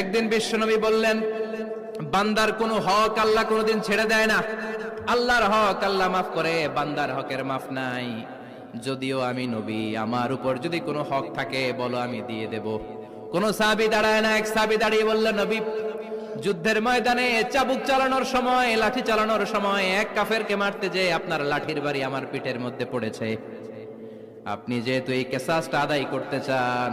একদিন বিশ্বনবী বললেন, বান্দার কোনো হক আল্লাহ কোনোদিন ছেড়ে দেয় না। আল্লাহর হক আল্লাহ মাফ করে, বান্দার হকের মাফ নাই। যদিও আমি নবী, আমার উপর যদি কোনো হক থাকে, বলো আমি দিয়ে দেব। কোন সাবি দাঁড়ায় না, এক সাবি দাঁড়িয়ে বলল, নবী, যুদ্ধের ময়দানে চাবুক চালানোর সময়, লাঠি চালানোর সময় এক কাফেরকে মারতে যে আপনার লাঠির বাড়ি আমার পিঠের মধ্যে পড়েছে। আপনি যেহেতু এই কেসাসটা আদায় করতে চান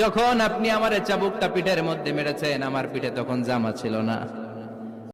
যখন আপনি আমার চাবুকটা পিঠের মধ্যে মেরেছেন আমার পিঠে তখন জামা ছিল না।